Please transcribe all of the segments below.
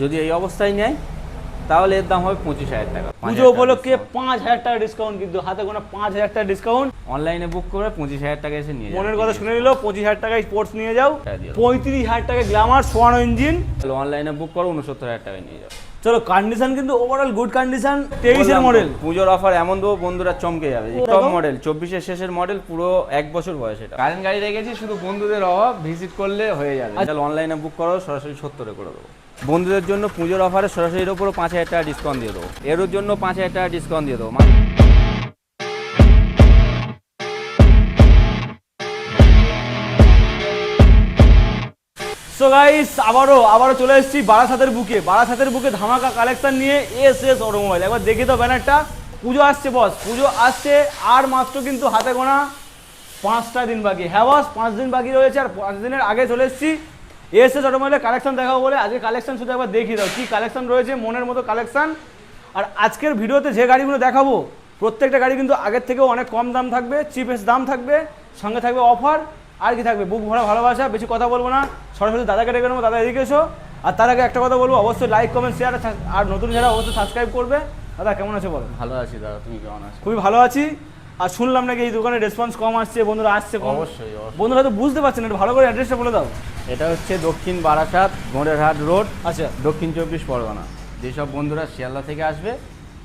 যদি এই অবস্থায় নেয় তাহলে এর দাম হবে পঁচিশ হাজার টাকা। পুজো উপলক্ষে পাঁচ হাজার টাকা ডিসকাউন্ট কিন্তু হাতে গোনা পাঁচ হাজার টাকা ডিসকাউন্ট অনলাইনে বুক করে পঁচিশ হাজার টাকা এসে নিয়ে মনের কথা শুনে নিলো পঁচিশ হাজার টাকায় স্পোর্টস নিয়ে যাও। পঁয়ত্রিশ হাজার টাকা গ্ল্যামার সোয়ানো ইঞ্জিন তাহলে অনলাইনে বুক করো উনসত্তর হাজার টাকায় নিয়ে যাবে চলো কন্ডিশন কিন্তু ওভারঅল গুড কন্ডিশন তেইশের এর মডেল পুজোর অফার এমন দেবো বন্ধুরা চমকে যাবে। টপ মডেল চব্বিশের শেষের মডেল পুরো এক বছর বয়স এটা। কারেন্ট গাড়ি রেখেছি শুধু বন্ধুদের অভাব ভিজিট করলে হয়ে যাবে। চল তাহলে অনলাইনে বুক করো সরাসরি সত্তরে করে দেবো। বন্ধুদের জন্য পুজোর অফারে সরাসরি এর উপরও পাঁচ হাজার টাকা ডিসকাউন্ট দিয়ে দেবো। এর জন্য পাঁচ হাজার টাকা ডিসকাউন্ট দিয়ে দেবো। সো গাইস আবারও আবারও চলে এসেছি বারাসাতের বুকে। বারাসাতের বুকে ধামাকা কালেকশন নিয়ে এস এস অটোমোবাইল একবার দেখে তো ব্যানারটা। পুজো আসছে বস পুজো আসছে, আর মাত্র কিন্তু হাতে গোনা পাঁচটা দিন বাকি। হ্যাঁ বস পাঁচ দিন বাকি রয়েছে, আর পাঁচ দিনের আগে চলে এসেছি এস এস অটোমোবাইলের কালেকশন দেখাবো বলে। আজকে কালেকশন শুধু একবার দেখিয়ে দাও। কী কালেকশন রয়েছে, মনের মতো কালেকশন আর আজকের ভিডিওতে যে গাড়িগুলো দেখাবো, প্রত্যেকটা গাড়ি কিন্তু আগের থেকেও অনেক কম দাম থাকবে চিপেস্ট দাম থাকবে, সঙ্গে থাকবে অফার আর কি থাকবে? বুক ভরা ভালোবাসা বেশি কথা বলব না। সরাসরি দাদাকে ডেকে নেব দাদা এদিকে এসো। আর তার আগে একটা কথা বলব অবশ্যই লাইক কমেন্ট শেয়ার আর নতুন যারা অবশ্যই সাবস্ক্রাইব করবে। দাদা কেমন আছে বলো? ভালো আছি দাদা তুমি কেমন আছো? খুবই ভালো আছি। আর শুনলাম নাকি এই দোকানে রেসপন্স কম আসছে বন্ধুরা আসছে কম। অবশ্যই। বন্ধুরা তো বুঝতে পারছেন একটু ভালো করে অ্যাড্রেসটা বলে দাও। এটা হচ্ছে দক্ষিণ বারাসাত গোড়েরহাট রোড আচ্ছা। দক্ষিণ চব্বিশ পরগনা। যেসব বন্ধুরা শিয়ালদা থেকে আসবে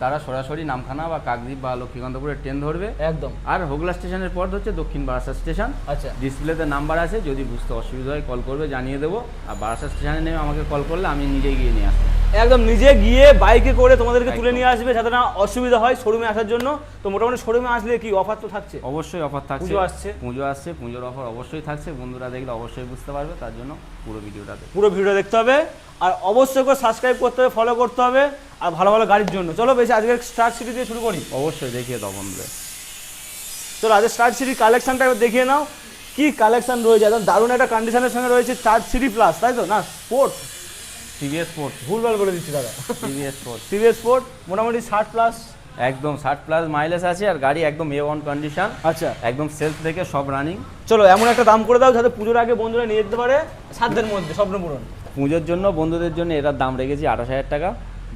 তারা সরাসরি নামখানা বা কাকদ্বীপ বা লক্ষ্মীকান্তপুরের ট্রেন ধরবে। একদম। আর হোগলা স্টেশনের পর হচ্ছে দক্ষিণ বারাসাত স্টেশন। আচ্ছা। ডিসপ্লেতে নাম্বার আছে যদি বুঝতে অসুবিধা হয় কল করবে জানিয়ে দেবো। আর বারাসাত স্টেশনে নেমে আমাকে কল করলে আমি নিজে গিয়ে নিয়ে আসব। একদম নিজে গিয়ে বাইকে করে তোমাদেরকে তুলে নিয়ে আসবে যাতে না অসুবিধা হয় শোরুমে আসার জন্য। তো মোটামুটি শোরুমে আসলে কি অফার তো থাকছে? অবশ্যই অফার থাকছে। পুজো আসছে। পুজো আসছে পুজোর অফার অবশ্যই থাকছে। বন্ধুরা দেখলে অবশ্যই বুঝতে পারবে তার জন্য পুরো ভিডিওটা পুরো ভিডিও দেখতে হবে। আর অবশ্যই করে সাবস্ক্রাইব করতে হবে ফলো করতে হবে। আর ভালো ভালো গাড়ির জন্য। চলো বেশি আজকে স্টার্ট সিটি দিয়ে শুরু করি। অবশ্যই দেখিয়ে দাও বন্ধুদের চলো আজকে স্টার্ট সিটি কালেকশনটা একবার দেখিয়ে নাও। কি কালেকশন রয়েছে? একদম দারুণ একটা কন্ডিশনের সঙ্গে রয়েছে চার সিটি প্লাস তাই তো? না স্পোর্ট টিভিএস স্পোর্ট ভুলভাল বলে দিচ্ছি দাদা। টিভিএস স্পোর্ট টিভিএস স্পোর্ট মোটামুটি ষাট প্লাস একদম ষাট প্লাস মাইলেজ আছে আর গাড়ি একদম এ ওয়ান কন্ডিশন আচ্ছা। একদম সেলফ থেকে সব রানিং চলো এমন একটা দাম করে দাও যাতে পুজোর আগে বন্ধুরা নিয়ে যেতে পারে সাধ্যের মধ্যে স্বপ্ন পূরণ। পুজোর জন্য বন্ধুদের জন্য এটার দাম রেখেছি আঠাশ হাজার টাকা।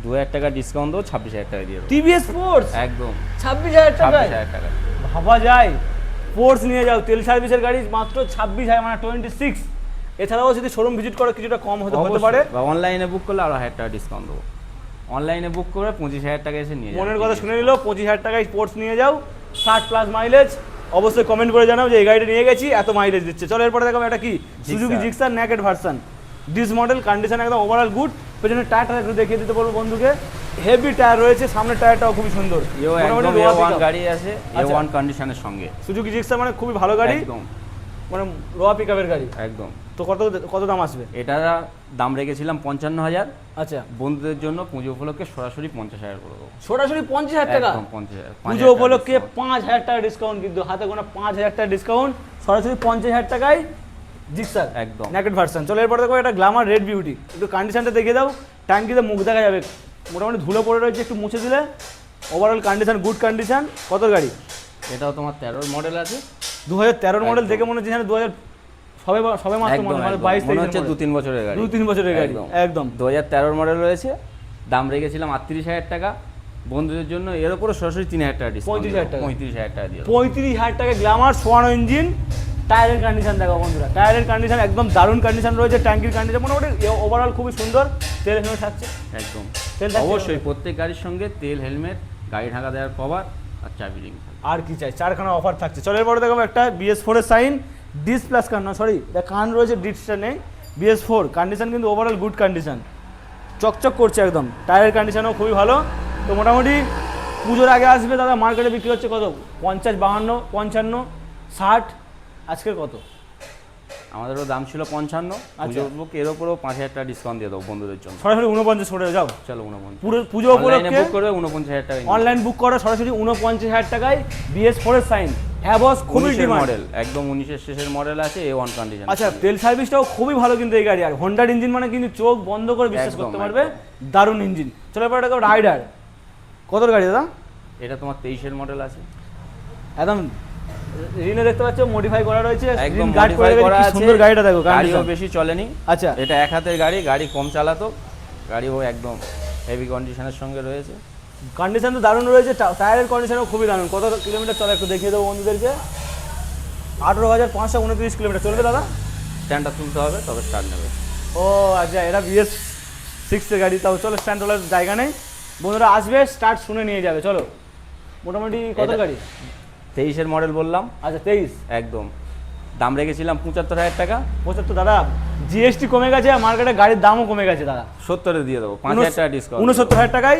দু হাজার টাকা ডিসকাউন্ট দেবো ছাব্বিশ হাজার টাকা দিয়ে টিভিএস স্পোর্টস একদম। ছাব্বিশ হাজার ছাব্বিশ হাজার টাকা। ভাবা যায়। স্পোর্টস নিয়ে যাও তেল সার্ভিসের গাড়ি মাত্র ছাব্বিশ হাজার মানে টোয়েন্টি সিক্স এছাড়াও যদি শোরুম ভিজিট করো কিছুটা কম হতে হতে পারে। বা অনলাইনে বুক করলে আরও হাজার টাকা ডিসকাউন্ট দেবো। অনলাইনে বুক করে পঁচিশ হাজার টাকা এসে নিয়ে। মনের কথা শুনে নিল পঁচিশ হাজার টাকায় স্পোর্টস নিয়ে যাও। ষাট প্লাস মাইলেজ অবশ্যই কমেন্ট করে জানাও যে এই গাড়িটা নিয়ে গেছি এত মাইলেজ দিচ্ছে। চলো এরপরে দেখো এটা কি? Suzuki Gixxer naked version disc model condition একদম ওভারঅল গুড পেছনে টায়ারটা একটু দেখিয়ে দিতে বলব বন্ধুকে। হেভি টায়ার রয়েছে সামনের টায়ারটাও খুবই সুন্দর। গাড়ি আছে আচ্ছা। ওয়ান কন্ডিশনের সঙ্গে। সুজুকি জিক্সার মানে খুবই ভালো গাড়ি। একদম। মানে লোয়া পিকআপের গাড়ি। একদম। তো কত কত দাম আসবে? এটার দাম রেখেছিলাম পঞ্চান্ন হাজার। আচ্ছা। বন্ধুদের জন্য পুজো উপলক্ষে সরাসরি পঞ্চাশ হাজার করে দেবো। সরাসরি পঞ্চাশ হাজার টাকা? পঞ্চাশ হাজার পুজো উপলক্ষে পাঁচ হাজার টাকা ডিসকাউন্ট কিন্তু হাতে কোনো পাঁচ হাজার টাকা ডিসকাউন্ট সরাসরি পঞ্চাশ হাজার টাকায় জিক্সার একদম। ন্যাকেট ভার্সন চলো এরপর দেখো এটা গ্লামার রেড বিউটি একটু কন্ডিশনটা দেখিয়ে দাও। ট্যাঙ্কিতে মুখ দেখা যাবে। মোটামুটি ধুলো পড়ে রয়েছে একটু মুছে দিলে। ওভারঅল কন্ডিশন গুড কন্ডিশন কত গাড়ি? এটাও তোমার তেরোর মডেল আছে। দু হাজার তেরোর মডেল দেখে মনে হচ্ছে দু হাজার সবে সবে মাত্র মনে হয় বাইশ মনে হচ্ছে দু তিন বছরের গাড়ি। দু তিন বছরের গাড়ি। একদম। দু হাজার তেরোর মডেল রয়েছে। দাম রেখেছিলাম আটত্রিশ হাজার টাকা। বন্ধুদের জন্য এর উপরে সরাসরি তিন হাজার টাকা ডিসকাউন্ট 35,000 টাকা। পঁয়ত্রিশ হাজার টাকা দিয়ে পঁয়ত্রিশ হাজার টাকা গ্ল্যামার সোয়ানো ইঞ্জিন টায়ারের কন্ডিশন দেখো বন্ধুরা। টায়ারের কন্ডিশন একদম দারুণ কন্ডিশন রয়েছে ট্যাঙ্কির কন্ডিশন মোটামুটি ওভারঅল খুবই সুন্দর তেল হেলমেট থাকছে। একদম। অবশ্যই প্রত্যেক গাড়ির সঙ্গে তেল হেলমেট গাড়ি ঢাকা দেওয়ার কভার আর চাবি রিং আর কি চাই? চারখানা অফার থাকছে। চলো এরপরে দেখো একটা বিএস ফোরের সাইন ডিস প্লাস কান না সরি কান রয়েছে ডিসটা নেই। বিএস ফোর কন্ডিশন কিন্তু ওভারঅল গুড কন্ডিশন চকচক করছে একদম। টায়ারের কন্ডিশনও খুবই ভালো। তো মোটামুটি পুজোর আগে আসবে দাদা মার্কেটে বিক্রি হচ্ছে কত? পঞ্চাশ বাহান্ন পঞ্চান্ন ষাট আজকের কত? আমাদেরও দাম ছিল পঞ্চান্ন। আচ্ছা। পুজো উপলক্ষে এর উপরেও পাঁচ হাজার টাকা ডিসকাউন্ট দিয়ে দেবো বন্ধুদের জন্য। সরাসরি উনপঞ্চাশ করে যাও। চলো উনপঞ্চাশ পুরো পুজো বুক করবে উনপঞ্চাশ হাজার টাকা অনলাইন বুক করো সরাসরি উনপঞ্চাশ হাজার টাকায় বিএস ফোরের সাইন হ্যাভস খুবই মডেল একদম উনিশের শেষের মডেল আছে এ ওয়ান কন্ডিশন আচ্ছা তেল সার্ভিসটাও খুবই ভালো কিন্তু এই গাড়ি আর হোন্ডার ইঞ্জিন মানে কিন্তু চোখ বন্ধ করে বিশ্বাস করতে পারবে দারুণ ইঞ্জিন চলো এবার রাইডার কত গাড়ি দাদা? এটা তোমার তেইশের মডেল আছে। একদম রিনে দেখতে পাচ্ছ মডিফাই করা রয়েছে। একদম গার্ড করে আছে সুন্দর গাড়িটা দেখো গাড়িও বেশি চলেনি। আচ্ছা। এটা এক হাতের গাড়ি গাড়ি কম চালাতো। গাড়িও একদম হেভি কন্ডিশনের সঙ্গে রয়েছে। কন্ডিশন তো দারুণ রয়েছে টায়ারের কন্ডিশনও খুবই দারুণ। কত কিলোমিটার চলে একটু দেখিয়ে দেবো বন্ধুদেরকে। আঠেরো হাজার পাঁচশো উনত্রিশ কিলোমিটার চলবে দাদা? স্ট্যান্ডটা তুলতে হবে তবে স্টার্ট নেবে। ও আচ্ছা এটা বিএস সিক্সের গাড়ি তাও চলো স্ট্যান্ড তোলার জায়গা নেই। বন্ধুরা আসবে স্টার্ট শুনে নিয়ে যাবে চলো। মোটামুটি কত গাড়ি? তেইশের মডেল বললাম। আচ্ছা তেইশ? একদম। দাম রেখেছিলাম পঁচাত্তর হাজার টাকা। পঁচাত্তর দাদা জিএসটি কমে গেছে আর মার্কেটে গাড়ির দামও কমে গেছে দাদা। সত্তরে দিয়ে দেবো পাঁচ হাজার টাকা ডিসকাউন্ট উনসত্তর হাজার টাকায়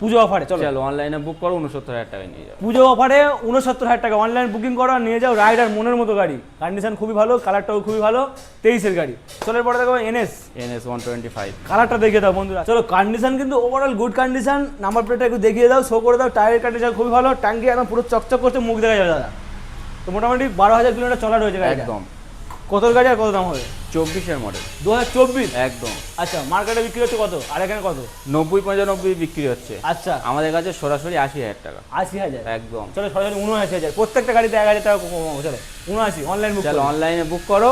পুজো অফারে চলো। চলো অনলাইনে বুক করো উনসত্তর হাজার টাকায় নিয়ে যাও। পুজো অফারে উনসত্তর হাজার টাকা অনলাইন বুকিং করো আর নিয়ে যাও রাইডার মনের মতো গাড়ি। কন্ডিশন খুবই ভালো কালারটাও খুবই ভালো তেইশের গাড়ি। চলো এরপরে দেখো NS NS one twenty five কালারটা দেখিয়ে দাও বন্ধুরা। চলো কন্ডিশন কিন্তু ওভারঅল গুড কন্ডিশন নাম্বার প্লেটটা একটু দেখিয়ে দাও শো করে দাও টায়ারের কন্ডিশন খুবই ভালো। ট্যাঙ্কি একদম পুরো চকচক করছে মুখ দেখা যাবে দাদা। তো মোটামুটি বারো হাজার কিলোমিটার চলা রয়েছে একদম। কত গাড়ি আর কত দাম হবে? চব্বিশের মডেল দু হাজার চব্বিশ? একদম। আচ্ছা মার্কেটে বিক্রি হচ্ছে কত? আর এখানে কত? নব্বই পঁচানব্বই বিক্রি হচ্ছে। আচ্ছা। আমাদের কাছে সরাসরি আশি হাজার টাকা। আশি হাজার? একদম। চলো সরাসরি উনআশি হাজার। প্রত্যেকটা গাড়িতে এক হাজার টাকা কমাবো চলো উনআশি অনলাইন বুক চলো অনলাইনে বুক করো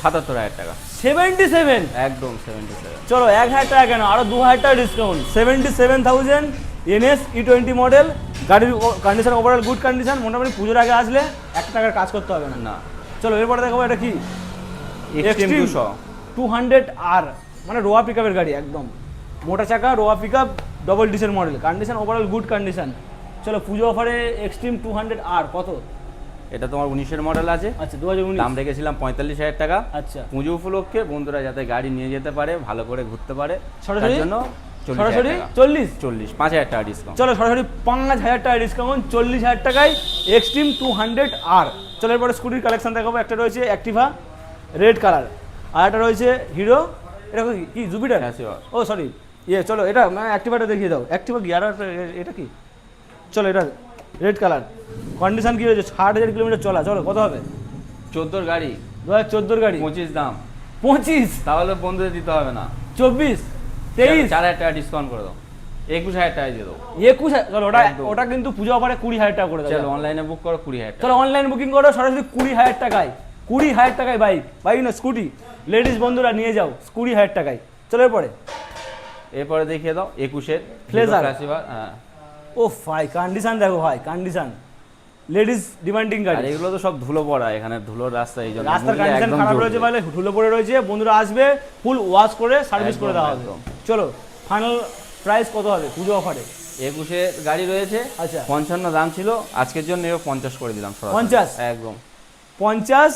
সাতাত্তর হাজার টাকা। সেভেন্টি সেভেন একদম সেভেন্টি সেভেন চলো এক হাজার টাকা কেন? আরও দু হাজার টাকা discount seventy seven thousand NS E twenty model গাড়ির কন্ডিশন ওভারঅল গুড কন্ডিশন মোটামুটি পুজোর আগে আসলে এক টাকার কাজ করতে হবে না। না। চলো এরপরে দেখাবো এটা কি? এক্সট্রিম দুশো। টু হান্ড্রেড আর মানে রোয়া পিক গাড়ি একদম। মোটা চাকা রোয়া pick up double ডিসের model condition overall good condition চলো পুজো অফারে এক্সট্রিম টু হান্ড্রেড আর কত? এটা তোমার উনিশের মডেল আছে। আচ্ছা দু হাজার উনিশ। দাম রেখেছিলাম পঁয়তাল্লিশ হাজার টাকা। আচ্ছা। পুজো উপলক্ষে বন্ধুরা যাতে গাড়ি নিয়ে যেতে পারে ভালো করে ঘুরতে পারে? তার জন্য সরাসরি চল্লিশ? চল্লিশ পাঁচ হাজার টাকা ডিসকাউন্ট চলো সরাসরি পাঁচ হাজার টাকা ডিসকাউন্ট চল্লিশ হাজার টাকায় এক্সট্রিম টু হান্ড্রেড আর চলো এরপরে স্কুটির কালেকশন দেখাবো একটা রয়েছে অ্যাক্টিভা রেড কালার আর একটা রয়েছে হিরো এটা কি- জুপিটার হ্যাঁ, ও সরি ইয়ে চলো এটা অ্যাক্টিভাটা দেখিয়ে দাও। অ্যাক্টিভা কি আর এটা কি? চলো এটা রেড কালার কন্ডিশন কি রয়েছে ষাট হাজার কিলোমিটার চলা। চলো কত হবে? চোদ্দোর গাড়ি। দু হাজার চোদ্দোর গাড়ি। পঁচিশ দাম। পঁচিশ? তাহলে বন্ধুদের দিতে হবে না। চব্বিশ? তেইশ চার হাজার টাকা ডিসকাউন্ট করে দাও। একুশ হাজার টাকা দিয়ে দেবো একুশ চলো ওটা ওটা কিন্তু পুজো অফারে কুড়ি হাজার টাকা করে চলো অনলাইনে বুক করো কুড়ি হাজার চলো অনলাইন বুকিং করো সরাসরি কুড়ি হাজার টাকায়। কুড়ি হাজার টাকায় বাইক বাইক না স্কুটি লেডিস বন্ধুরা নিয়ে যাও কুড়ি হাজার টাকায়। চলো এরপরে। এরপরে দেখিয়ে দাও একুশের। ক্লাসিভার হ্যাঁ। ও ভাই কন্ডিশন দেখো ভাই কন্ডিশন লেডিস ডিমান্ডিং গাড়ি। এগুলো তো সব ধুলো পড়া এখানে ধুলো রাস্তা এই জন্য রাস্তার কন্ডিশন খারাপ রয়েছে বলে ধুলো পড়ে রয়েছে। বন্ধুরা আসবে ফুল ওয়াশ করে সার্ভিস করে দেওয়া হবে। চলো ফাইনাল প্রাইস কত হবে পুজো অফারে একুশে গাড়ি রয়েছে আচ্ছা। পঞ্চান্ন দাম ছিল আজকের জন্য এবার পঞ্চাশ করে দিলাম পঞ্চাশ? একদম। পঞ্চাশ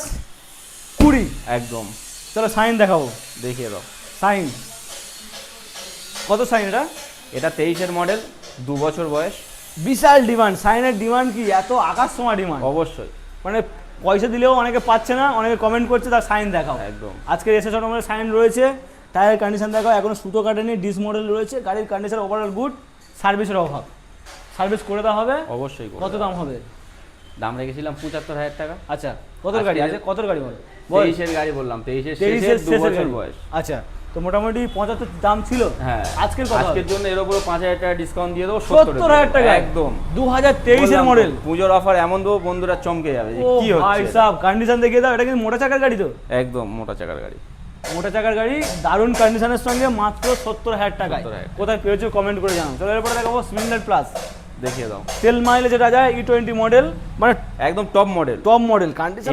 কুড়ি? একদম। চলো সাইন দেখাবো। দেখিয়ে দাও। সাইন কত সাইন এটা? এটা তেইশের মডেল দু বছর বয়স। বিশাল ডিমান্ড সাইনের ডিমান্ড কি? এত আকাশ সমা ডিমান্ড অবশ্যই। মানে পয়সা দিলেও অনেকে পাচ্ছে না অনেকে কমেন্ট করছে তার সাইন দেখাও। একদম। আজকে এসে ছোট মডেল সাইন রয়েছে টায়ার কন্ডিশন দেখাও এখনও সুতো কাটেনি ডিস মডেল রয়েছে গাড়ির কন্ডিশন ওভারঅল গুড সার্ভিসের অভাব। সার্ভিস করে দেওয়া হবে অবশ্যই। কত দাম হবে। দাম রেখেছিলাম পঁচাত্তর হাজার টাকা। আচ্ছা কত গাড়ি আছে? কত গাড়ি বল? তেইশের গাড়ি বললাম তেইশের বয়স। আচ্ছা। তো মোটামুটি পঁচাত্তর দাম ছিল। হ্যাঁ। আজকের কত আজকের জন্য এর উপর পাঁচ হাজার টাকা ডিসকাউন্ট দিয়ে দেবো সত্তর হাজার টাকা। একদম। দু হাজার তেইশের মডেল পুজোর অফার এমন দেবো বন্ধুরা চমকে যাবে কি ভাই কন্ডিশন দেখিয়ে দাও এটা কিন্তু মোটা চাকার গাড়ি তো। একদম মোটা চাকার গাড়ি। মোটা চাকার গাড়ি দারুণ কন্ডিশনের সঙ্গে মাত্র সত্তর হাজার টাকায়। 70,000 কোথায় পেয়েছ কমেন্ট করে জানাও। চলো এরপরে দেখাবো স্প্লেন্ডার প্লাস দেখিয়ে দাও। তেল মাইলেজ যেটা যায় ই টোয়েন্টি মডেল মানে একদম top model top model condition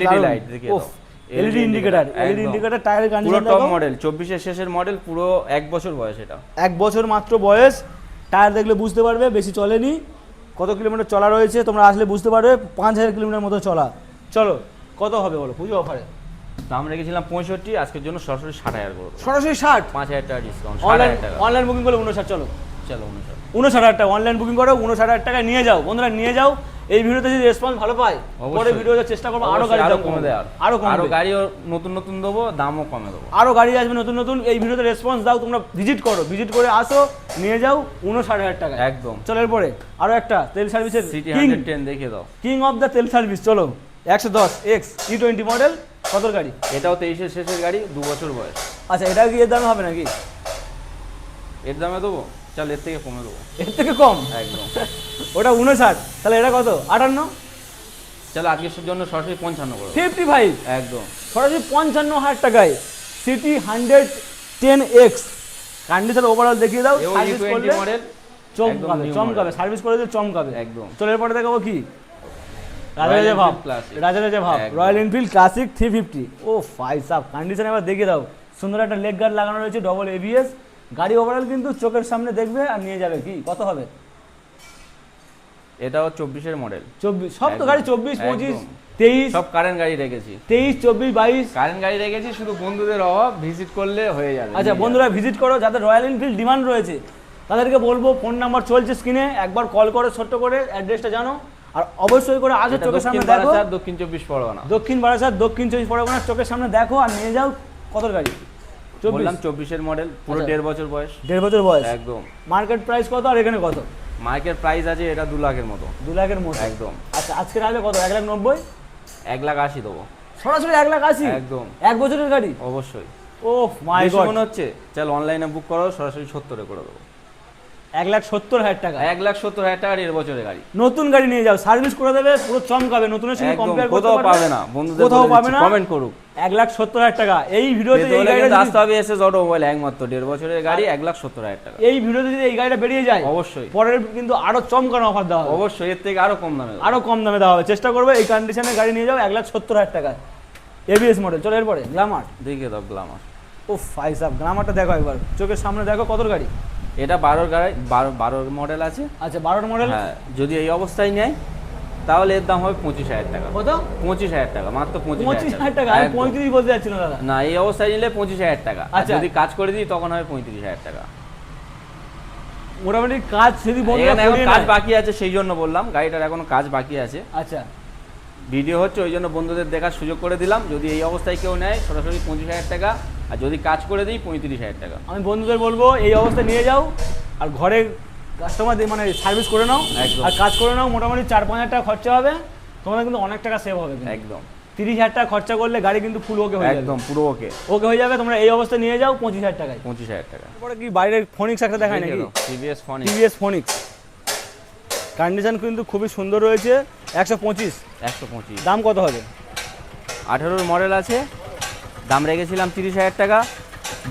LED light দেখিয়ে দাও। LED indicator LED. ইন্ডিকেটর টায়ারের পুরো টপ মডেল চব্বিশের শেষের মডেল পুরো এক বছর বয়স এটা। এক বছর মাত্র বয়স। টায়ার দেখলে বুঝতে পারবে বেশি চলেনি। কত কিলোমিটার চলা রয়েছে তোমরা আসলে বুঝতে পারবে পাঁচ হাজার কিলোমিটার মতো চলা। চলো কত হবে বলো পুজো অফারে দাম রেখেছিলাম পঁয়ষট্টি আজকের জন্য সরাসরি ষাট হাজার করে দেবো। সরাসরি ষাট? পাঁচ হাজার টাকা ডিসকাউন্ট অনলাইন অনলাইন বুকিং করলে উনষাট চলো। চলো অনুসার উনষাট হাজার টাকা অনলাইন বুকিং করো উনষাট হাজার টাকা নিয়ে যাও। বন্ধুরা নিয়ে যাও। এই ভিডিওতে যদি রেসপন্স ভালো পায় পরে ভিডিওতে চেষ্টা করব আরও গাড়ি দাম কমে দেওয়ার আরও। কমে আরও গাড়িও নতুন নতুন দেবো দামও কমে দেবো। আরও গাড়ি আসবে নতুন নতুন এই ভিডিওতে রেসপন্স দাও তোমরা ভিজিট করো ভিজিট করে আসো নিয়ে যাও উনষাট হাজার টাকা একদম। চলো এরপরে আরও একটা তেল সার্ভিসের সিটি হান্ড্রেড টেন দেখিয়ে দাও। কিং অফ দ্য তেল সার্ভিস চলো একশো দশ এক্স ই টোয়েন্টি মডেল কত গাড়ি? এটাও তেইশের শেষের গাড়ি দু বছর বয়স। আচ্ছা এটা কি এর দামে হবে নাকি? এর দামে দেবো? চল এর থেকে কমে দেবো। এর থেকে কম? একদম। ওটা উনষাট। তাহলে এটা কত? আটান্ন? চলো আজকের জন্য সরাসরি পঞ্চান্ন করে। ফিফটি ফাইভ একদম। সরাসরি পঞ্চান্ন হাজার টাকায় CT hundred ten X condition overall দেখিয়ে দাও। সার্ভিস করলে মডেল চমকাবে চমকাবে। সার্ভিস করে দিলে চমকাবে। একদম। চলো এরপরে দেখাবো কি? রাজা রাজা ভাব। রাজা রাজা ভাব। Royal Enfield Classic three fifty ও ফাইভ সাপ কন্ডিশন এবার দেখিয়ে দাও। সুন্দর একটা লেগ গার্ড লাগানো রয়েছে ডবল এবিএস গাড়ি ওভারঅল কিন্তু চোখের সামনে দেখবে আর নিয়ে যাবে কি? কত হবে? এটাও চব্বিশের মডেল চব্বিশ সব তো গাড়ি চব্বিশ পঁচিশ তেইশ। সব কারেন্ট গাড়ি রেখেছি। তেইশ চব্বিশ বাইশ। কারেন্ট গাড়ি রেখেছি শুধু বন্ধুদের অভাব ভিজিট করলে হয়ে যাবে। আচ্ছা বন্ধুরা ভিজিট করো যাদের রয়্যাল এনফিল্ড ডিমান্ড রয়েছে তাদেরকে বলব ফোন নাম্বার চলছে স্ক্রিনে একবার কল করে ছোট্ট করে অ্যাড্রেসটা জানো। আর অবশ্যই করে। এটা চোখের দক্ষিণ সামনে দেখো দক্ষিণ চব্বিশ পরগনা। দক্ষিণ বারাসাত দক্ষিণ চব্বিশ পরগনার চোখের সামনে দেখো আর নিয়ে যাও কত গাড়ি। বললাম চব্বিশের মডেল পুরো আচ্ছা। দেড় বছর বয়স। দেড় বছর বয়স। একদম। মার্কেট প্রাইস কত আর এখানে কত? মার্কেট প্রাইস আছে এটা দু লাখের মতো। দু লাখের মতো। একদম। আচ্ছা আজকে আসলে কত? এক লাখ নব্বই? এক লাখ আশি দেবো। সরাসরি এক লাখ আশি? একদম। এক বছরের গাড়ি? অবশ্যই। ও মাই গড মনে হচ্ছে? চল অনলাইনে বুক করো সরাসরি সত্তরে করে দেবো। এক লাখ সত্তর হাজার টাকা। এক লাখ সত্তর হাজার টাকা দেড় বছরের গাড়ি। নতুন গাড়ি নিয়ে যাও সার্ভিস করে দেবে পুরো চমকাবে নতুনের সঙ্গে কম্পেয়ার কোথাও পাবে না বন্ধুদের কোথাও পাবে না। কমেন্ট করুক। এক লাখ সত্তর হাজার টাকা। এই ভিডিওতে এই গাড়িটা আসতে হবে এসএস অটোমোবাইল একমাত্র দেড় বছরের গাড়ি এক লাখ সত্তর হাজার টাকা। এই ভিডিওতে যদি এই গাড়িটা বেরিয়ে যায় অবশ্যই। পরের কিন্তু আরও চমকানো অফার দেওয়া হবে। অবশ্যই এর থেকে আরও কম দামে আরও কম দামে দেওয়া হবে। চেষ্টা করবে এই কন্ডিশনের গাড়ি নিয়ে যাও এক লাখ সত্তর হাজার টাকা। এবিএস মডেল চলো এরপরে গ্লামার দেখে দাও গ্লামার ও ফাইভ সাব গ্লামারটা দেখো একবার। চোখের সামনে দেখো কত গাড়ি। এটা বারোর গাড়ি বারো বারোর মডেল আছে। আচ্ছা বারোর মডেল হ্যাঁ যদি এই অবস্থায় নেয় তাহলে এর দাম হবে পঁচিশ হাজার টাকা। কত? পঁচিশ হাজার টাকা মাত্র পঁচিশ হাজার টাকা আমি পঁয়ত্রিশ বলতে যাচ্ছি না দাদা। না এই অবস্থায় নিলে পঁচিশ হাজার টাকা। আচ্ছা। যদি কাজ করে দিই তখন হবে পঁয়ত্রিশ হাজার টাকা। মোটামুটি কাজ যদি কাজ বাকি আছে সেই জন্য বললাম গাড়িটার এখনও কাজ বাকি আছে। আচ্ছা। ভিডিও হচ্ছে ওই জন্য বন্ধুদের দেখার সুযোগ করে দিলাম। যদি এই অবস্থায় কেউ নেয় সরাসরি পঁচিশ হাজার টাকা আর যদি কাজ করে দিই পঁয়ত্রিশ হাজার টাকা। আমি বন্ধুদের বলব এই অবস্থায় নিয়ে যাও আর ঘরে কাস্টমার মানে সার্ভিস করে নাও। আর কাজ করে নাও মোটামুটি চার পাঁচ হাজার টাকা খরচা হবে তোমাদের কিন্তু অনেক টাকা সেভ হবে একদম। তিরিশ হাজার টাকা খরচা করলে গাড়ি কিন্তু ফুল ওকে হয়ে একদম পুরো ওকে ওকে হয়ে যাবে তোমরা এই অবস্থায় নিয়ে যাও পঁচিশ হাজার টাকায়। পঁচিশ হাজার টাকা। তারপরে কি বাইরের ফোনিক্স একটা দেখায় নাকি? TVS phone TVS Phoenix condition কিন্তু খুবই সুন্দর রয়েছে একশো পঁচিশ। একশো পঁচিশ। দাম কত হবে? আঠেরোর মডেল আছে দাম রেখেছিলাম তিরিশ হাজার টাকা।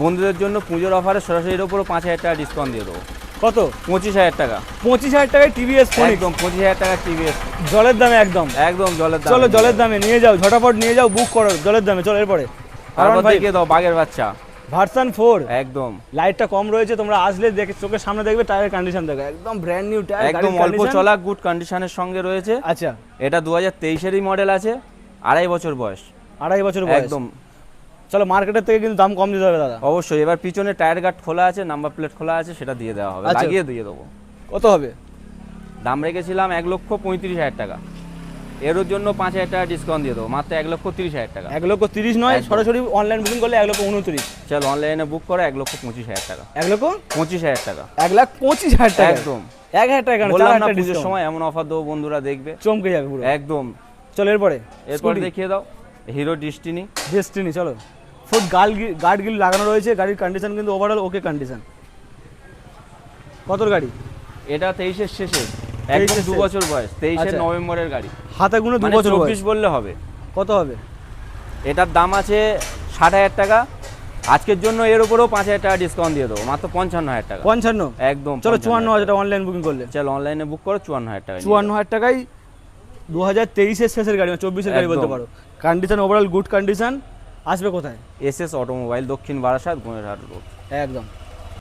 বন্ধুদের জন্য পুজোর অফারে সরাসরি এর উপরও পাঁচ হাজার টাকা ডিসকাউন্ট দিয়ে দেবো। কত? পঁচিশ হাজার টাকা। পঁচিশ হাজার টাকায় টিভিএস ফোনিক্স একদম পঁচিশ হাজার টাকা টিভিএস জলের দামে একদম? একদম জলের দাম। চলো জলের দামে নিয়ে যাও ঝটাপট নিয়ে যাও বুক করো জলের দামে চলো এরপরে। তারপর দেখিয়ে দাও বাঘের বাচ্চা। Version four? একদম। লাইটটা কম রয়েছে তোমরা আসলে দেখে চোখের সামনে দেখবে টায়ারের কন্ডিশন দেখো। একদম ব্র্যান্ড নিউ টায়ার একদম অল্প চলা গুড কন্ডিশনের সঙ্গে রয়েছে। আচ্ছা। এটা দু হাজার তেইশেরই মডেল আছে আড়াই বছর বয়স। আড়াই বছর বয়স। একদম। চলো মার্কেটের থেকে কিন্তু দাম কম দিতে হবে দাদা। অবশ্যই এবার পিছনে টায়ার গার্ড খোলা আছে নাম্বার প্লেট খোলা আছে সেটা দিয়ে দেওয়া হবে। আচ্ছা। লাগিয়ে দিয়ে দেবো। কত হবে? দাম রেখেছিলাম এক লক্ষ পঁয়ত্রিশ হাজার টাকা। এর জন্য পাঁচ হাজার টাকা ডিসকাউন্ট দিয়ে দেবো মাত্র এক লক্ষ তিরিশ হাজার টাকা। এক লক্ষ তিরিশ নয় সরাসরি অনলাইন বুকিং করলে এক লক্ষ উনত্রিশ। চল অনলাইনে বুক করে এক লক্ষ পঁচিশ হাজার টাকা। এক লক্ষ? পঁচিশ হাজার টাকা। এক লাখ পঁচিশ হাজার টাকা। একদম। এক হাজার টাকা বললাম না পুজোর সময় এমন অফার দেবো বন্ধুরা দেখবে। চমকে যাবে পুরো। একদম। চলো এরপরে এরপর দেখিয়ে দাও হিরো ডিস্টিনি ডেস্টিনি চলো। ফুট গার্ড গার্ড গিল লাগানো রয়েছে গাড়ির কন্ডিশন কিন্তু ওভারঅল ওকে কন্ডিশন কতর গাড়ি? এটা তেইশের শেষে একদম দু বছর বয়স তেইশের আচ্ছা। নভেম্বরের গাড়ি। হাতে গুনে দু মানে বছর চব্বিশ বললে হবে। কত হবে? এটার দাম আছে ষাট হাজার টাকা আজকের জন্য এর উপরেও পাঁচ হাজার টাকা ডিসকাউন্ট দিয়ে দেবো মাত্র পঞ্চান্ন হাজার টাকা। পঞ্চান্ন? একদম চলো চুয়ান্ন হাজার টাকা অনলাইন বুকিং করলে। চল অনলাইনে বুক করো চুয়ান্ন হাজার টাকা চুয়ান্ন হাজার টাকায় দু হাজার তেইশের শেষের গাড়ি মানে চব্বিশের গাড়ি বলতে পারো। কন্ডিশন ওভারঅল গুড কন্ডিশন আসবে কোথায়? এস এস অটোমোবাইল দক্ষিণ বারাসাত গোয়েরহাট রোড। একদম।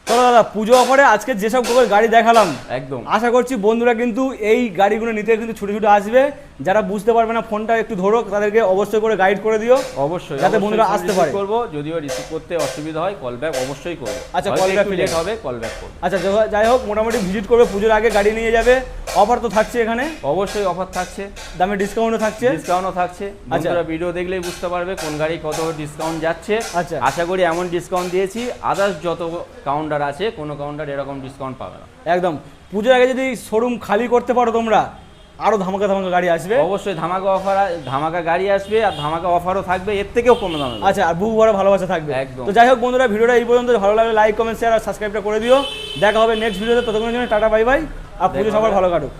চলো দাদা পুজো অফারে আজকে যেসব গাড়ি দেখালাম একদম। আশা করছি বন্ধুরা কিন্তু এই গাড়িগুলো নিতে কিন্তু ছুটে ছুটে আসবে। যারা বুঝতে পারবে না ফোনটা একটু ধরো তাদেরকে অবশ্যই করে গাইড করে দিও অবশ্যই যাতে বন্ধুরা আসতে পারে। করব যদিও রিসিভ করতে অসুবিধা হয় কল ব্যাক অবশ্যই করব। আচ্ছা, কল ব্যাক লেট হবে কল ব্যাক করব। আচ্ছা যাই হোক মোটামুটি ভিজিট করবে পুজোর আগে গাড়ি নিয়ে যাবে অফার তো থাকছে এখানে। অবশ্যই অফার থাকছে। দামে ডিসকাউন্টও থাকছে। ডিসকাউন্টও থাকছে। বন্ধুরা ভিডিও দেখলেই বুঝতে পারবে কোন গাড়ি কত ডিসকাউন্ট যাচ্ছে। আচ্ছা। আশা করি এমন ডিসকাউন্ট দিয়েছি। আদার্স যত কাউন্টার আছে কোনো কাউন্টার এরকম ডিসকাউন্ট পাবে না। একদম। পুজোর আগে যদি শোরুম খালি করতে পারো তোমরা আরও ধামাকা ধামাকা গাড়ি আসবে। অবশ্যই ধামাকা অফার ধামাকা গাড়ি আসবে আর ধামাকা অফারও থাকবে এর থেকেও কম দামে আচ্ছা আর বহু বড় ভালোবাসা থাকবে। একদম। তো যাই হোক বন্ধুরা ভিডিওটা এই পর্যন্ত। ভালো লাগলে লাইক কমেন্ট শেয়ার আর সাবস্ক্রাইবটা করে দিও। দেখা হবে নেক্সট ভিডিওতে ততক্ষণের জন্য টাটা বাই বাই আর পুজো সবার ভালো কাটুক।